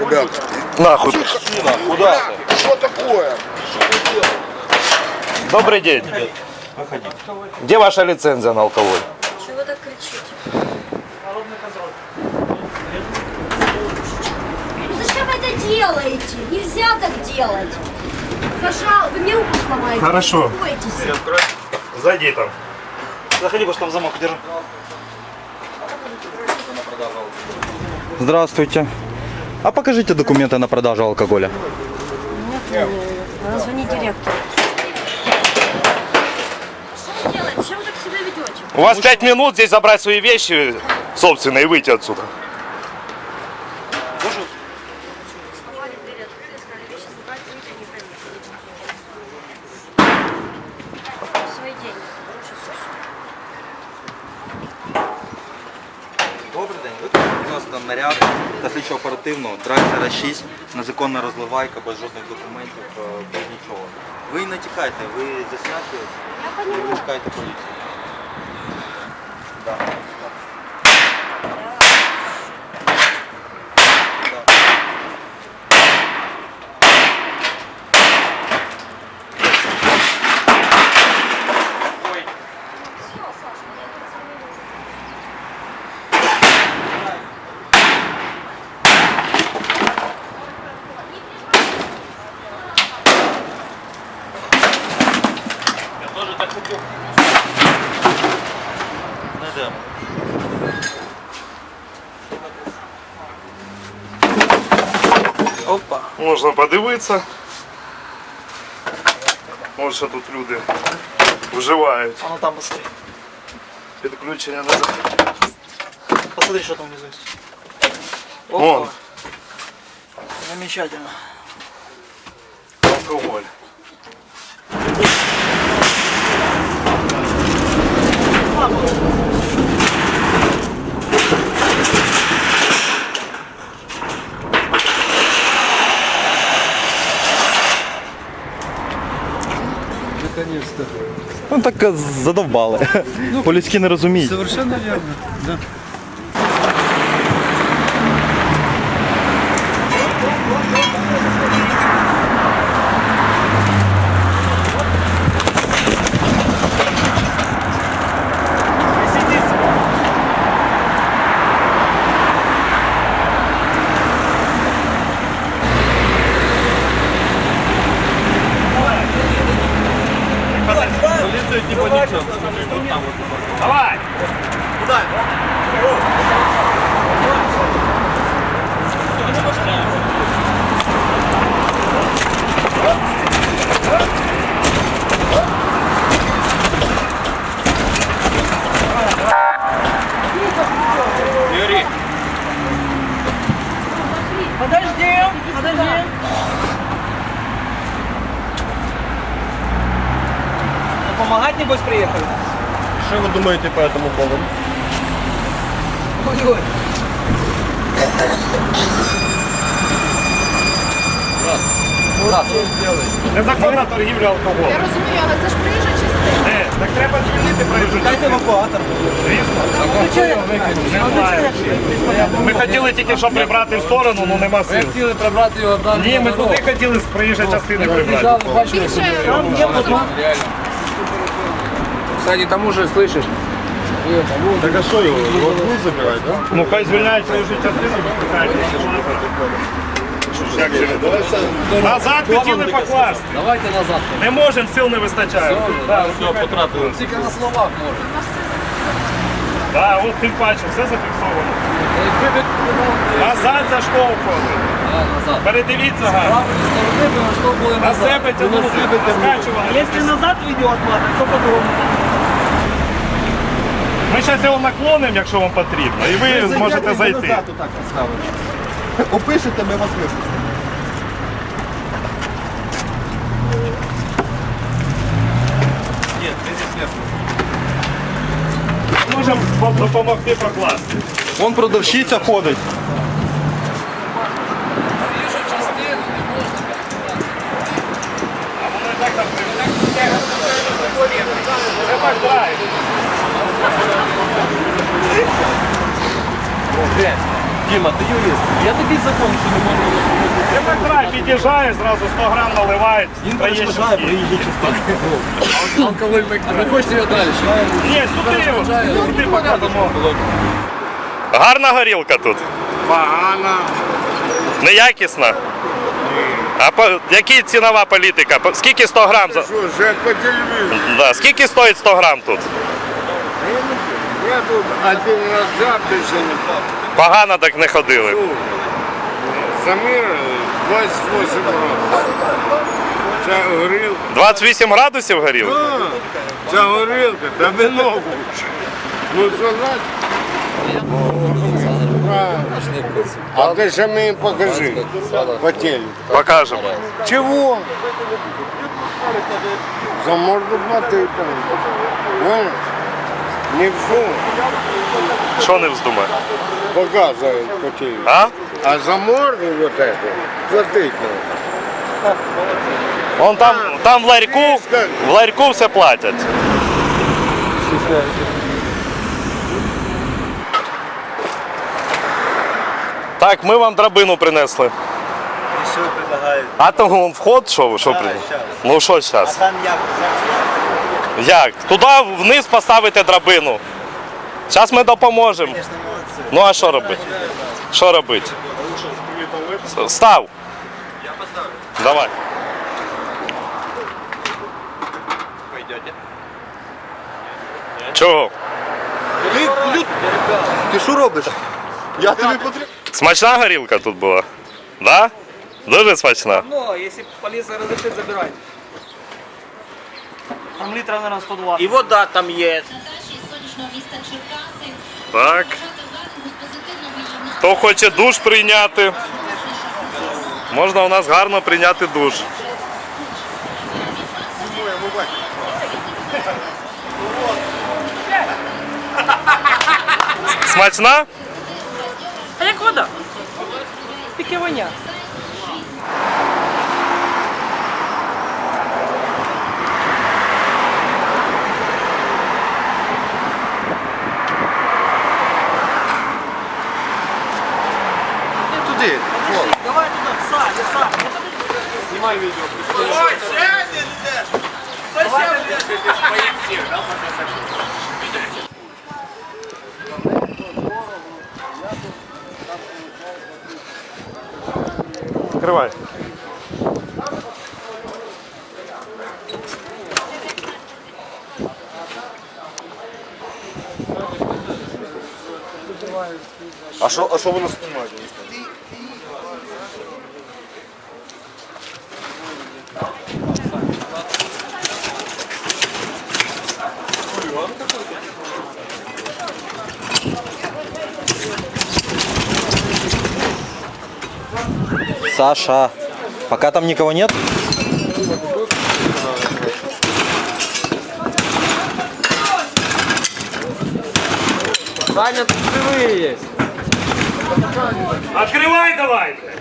ребят. Нахуй. Куда ты? Что такое? Добрый день. Где ваша лицензия на алкоголь? Чего так кричите? Ну Зачем вы это делаете? Нельзя так делать. Пожалуйста, вы мне руку сломаете. Хорошо. Зайди там. Заходи, потому что там замок держи. Здравствуйте. А покажите документы на продажу алкоголя. Надо звонить директору. Что вы делаете? Зачем вы так себя ведете? У вас пять минут здесь забрать свои вещи собственные и выйти отсюда. Оперативно, драйвера 6, незаконна розливайка, без жодних документів, е, без нічого. Ви не тікайте, ви засняті, і ви поліцію. Да. Не йдемо. Опа. Можна подивитися. Ось що тут люди вживають. А ну там посмотри. Підключення не за... Посмотри, что там внизу Опа. Вон. Замечательно. алкоголь. Ну так задовбали. задовбали. По-людськи не розуміють. Совершенно вірно. Да. 这不是大货 приехали? Что вы думаете по этому поводу? Ой-ой. Незаконна торгівля алкоголем. Я розумію, але це ж приїжджа частина. Е, так треба звільнити проїжджу Дайте евакуатор. Не знаю. Ми хотіли тільки що прибрати в сторону, але нема сил. Хотіли прибрати його далі. Ні, ми туди хотіли з проїжджої частини прибрати. Більше. Кстати, там уже слышишь? Так а что его? Вот будут забирать, да? Ну хай звільняють проїжджу частину, якщо. Назад хотіли покласти. Давайте назад. Не можемо, сил не вистачає. Так, Все, потратили. Тільки на словах може. Так, от тим паче, все зафіксовано. Назад заштовхували. назад. Передивіться гарно. Правильні сторони, ми що На себе тягнули, розкачували. Если назад видео отмотать, то потом. Ми зараз його наклонимо, якщо вам потрібно, і ви зможете зайти. Опишете, ми вас випустимо. Можемо вам допомогти прокласти. Вон продавщиця ходить. А воно і так там Це так драйв. Діма, ти юрист. Я такий закон, що не можна. Тебе край під'їжджає, зразу 100 грам наливають. Він перешкоджає скид. приїжджій частині. Алкогольний А ви хочете його далі? Ні, сюди, Перешкоджає. сюди покажемо. Гарна горілка тут. Погано. Неякісна. А по, які цінова політика? Скільки 100 грам? За... Що, вже по телевізору? Да. Скільки стоїть 100 грам тут? Я тут один раз записи не пав. Погано так не ходили. Самир 28 років. Ця горілка. 28 градусів горілка? А, ця горілка, та вино лучше. Ну значить? Правильно. А ти ще мені покажи по телу. Покажемо. Чего? За морду платить там. А? Не все. Що не вздумає? Показывает по. А? А за морду вот это платить надо. Вон там, там в ларьку, в ларьку все платять. Так, ми вам драбину принесли. Що предлагають? А там вон вход, що ви? Що принесли? Ну що зараз? Там як? Як? Туди вниз поставити драбину. Зараз ми допоможемо. Ну а що робити? Що робити? Став. Я поставлю. Давай. Пойдете. Чого? Ти що робиш? Я тобі потрібен. Смачна горілка тут була? Да? Дуже смачна. Ну, если полиция разрешит, забирать. Там литров, наверное, 120. І вода там є. Наташі з сонячного міста Черкаси. Так. Хто хоче душ прийняти? Можна у нас гарно прийняти душ. Смачна? А як вода? Тільки воня. Туди. Давай туда, в сад, в сад. Знімай відео. Відкривай. А що, а що воно знімає? Саша, пока там никого нет? Саня, тут живий є. Відкривай давайте!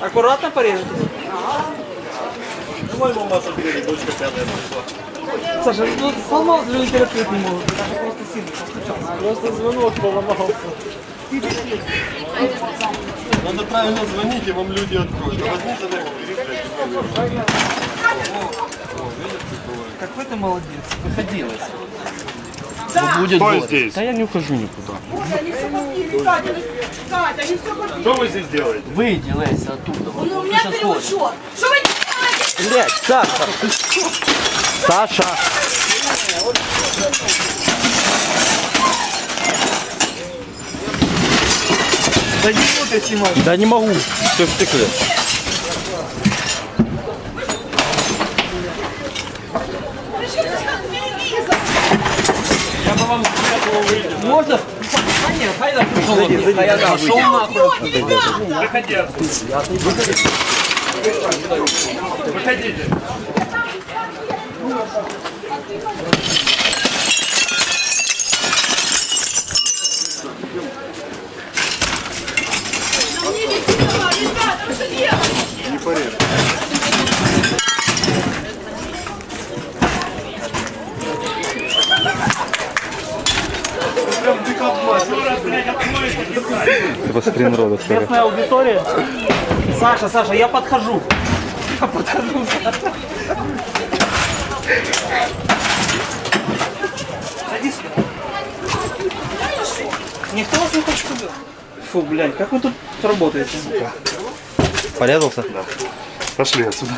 Аккуратно порежете. Давай вам наша дочка пятая пошла. Саша, ну сломал для не может. Саша просто сильно. Просто звонок поломался. Надо правильно звонить, и вам люди откроют. А возьмите на Какой ты молодец, выходилась. Да. Ну, будет Стой здесь. Да я не ухожу никуда. Боже, они все попили, Катя, Катя, они все попили. Что вы здесь делаете? Выйди, Леся, оттуда. Ну, у меня переучет. Что вы Блять, Саша. Саша. Да не могу ты снимать. Да не могу. Все в стекле. Я бы вам Можно? Понятно, пошел нахуй. Выходи. Выходи. 물태질 Аудитория. Саша, Саша, я подхожу. Я подхожу, Саша. Садись. Никто вас не хочет убить. Фу, блядь, как вы тут работаете? Порезался? Пошли отсюда.